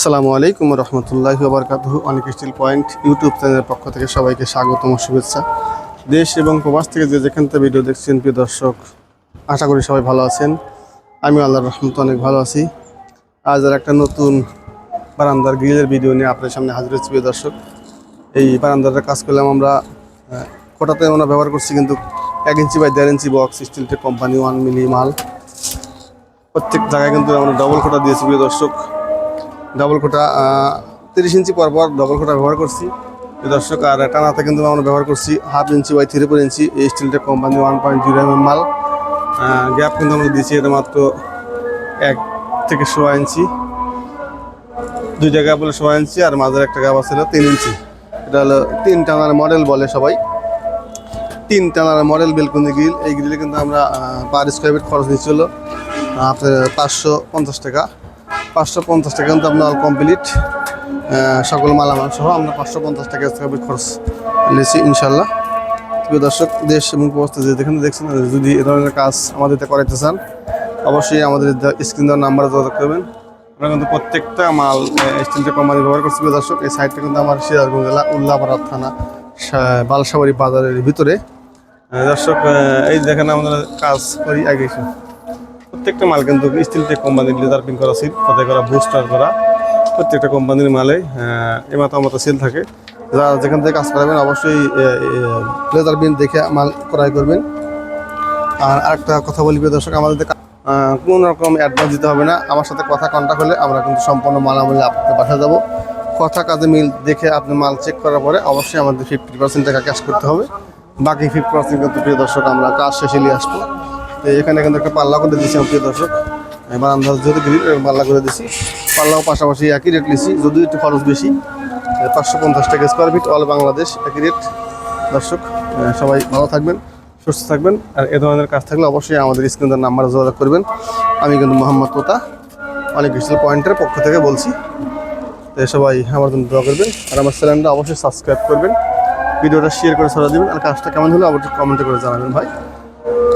আসসালামু আলাইকুম রহমতুল্লাহ বারকাত অনেক স্টিল পয়েন্ট ইউটিউব চ্যানেলের পক্ষ থেকে সবাইকে স্বাগতম, শুভেচ্ছা। দেশ এবং প্রবাস থেকে যে যেখান থেকে ভিডিও দেখছেন, প্রিয় দর্শক, আশা করি সবাই ভালো আছেন। আমি আল্লাহর রহমত অনেক ভালো আছি। আজ আর একটা নতুন বারান্দার গ্রিলের ভিডিও নিয়ে আপনার সামনে হাজির হচ্ছি প্রিয় দর্শক। এই বারান্দাটার কাজ করলাম আমরা কোটাতে আমরা ব্যবহার করছি কিন্তু এক ইঞ্চি বাই দেড় inch box Steeltech company, one milli মাল। প্রত্যেক জায়গায় কিন্তু আমরা ডবল কোটা দিয়েছি, প্রিয় দর্শক। ডাবল কোটা তিরিশ ইঞ্চি পর পর ডবল কোটা ব্যবহার করছি। দর্শক, আর টানাতে কিন্তু আমরা ব্যবহার করছি half inch by three four inch, এই স্টিলটা company one point zero M মাল। গ্যাপ কিন্তু আমরা দিয়েছি এটা মাত্র এক থেকে সোয়া ইঞ্চি। দুই জায়গা বলে সোয়া ইঞ্চি আর মাঝের একটা গ্যাপ আছে তিন ইঞ্চি। এটা হলো তিন টানার মডেল বলে সবাই। তিন টানার মডেল বেলকুনি গ্রিল এই গ্রিলে কিন্তু আমরা পার স্কোয়ার ফিট খরচ নিচ্ছিল আপনার পাঁচশো পঞ্চাশ টাকা। পাঁচশো পঞ্চাশ টাকা কিন্তু আপনার কমপ্লিট সকল মালামাল সহ আমরা পাঁচশো পঞ্চাশ টাকা খরচ নিয়েছি ইনশাল্লাহ। প্রিয় দর্শক, দেশ এবং প্রবাস যে যেখানে দেখছেন যদি এ ধরনের কাজ আমাদের করাইতে চান, অবশ্যই আমাদের স্ক্রিন দেওয়ার নাম্বারে যোগাযোগ করবেন। আমরা কিন্তু প্রত্যেকটা মাল স্টিলটা কোম্পানি ব্যবহার করছি, প্রিয় দর্শক। এই সাইডটা কিন্তু আমার সিরাজগঞ্জ জেলা উল্লাপাড়া থানা বালসাবাড়ি বাজারের ভিতরে। দর্শক এই দেখেন আমাদের কাজ করি আগে। প্রত্যেকটা মাল কিন্তু স্টিল টেক কোম্পানির লেদার পিন করা সিল তাতে করা বুস্টার করা, প্রত্যেকটা কোম্পানির মালে এ মাথা মতো সেল থাকে। যারা যেখান থেকে কাজ করাবেন, অবশ্যই লেদার বিন দেখে মাল ক্রয় করবেন। আর আরেকটা কথা বলি, প্রিয় দর্শক, আমাদের কোনো রকম অ্যাডভান্স দিতে হবে না। আমার সাথে কথা কন্ট্যাক্ট হলে আমরা কিন্তু সম্পূর্ণ মালামালি আপনাকে বাসা যাব কথা কাজে মিল দেখে আপনি মাল চেক করার পরে অবশ্যই আমাদের ফিফটি পার্সেন্ট টাকা ক্যাশ করতে হবে। বাকি ফিফটি পার্সেন্ট কিন্তু, প্রিয় দর্শক, আমরা কাজ শেষে নিয়ে আসব। এখানে কিন্তু একটা পাল্লা করে দিয়েছি আমার প্রিয় দর্শক। এবার আন্দাজ গ্রিল পাল্লা করে দিয়েছি। পাল্লাও পাশাপাশি একই রেট নিয়েছি, যদিও একটু খরচ বেশি। পাঁচশো পঞ্চাশ টাকা স্কোয়ার ফিট অল বাংলাদেশ, একই রেট দর্শক সবাই ভালো থাকবেন, সুস্থ থাকবেন। আর এ ধরনের কাজ থাকলে অবশ্যই আমাদের স্ক্রিনের নাম্বারে যোগাযোগ করবেন। আমি কিন্তু মোহাম্মদ তোতা অনেক ডিজিটাল পয়েন্টের পক্ষ থেকে বলছি। তো সবাই আমার জন্য দোয়া করবেন। আর আমার চ্যানেলটা অবশ্যই সাবস্ক্রাইব করবেন। ভিডিওটা শেয়ার করে ছড়া দিবেন। আর কাজটা কেমন হলো অবশ্যই কমেন্টে করে জানাবেন ভাই।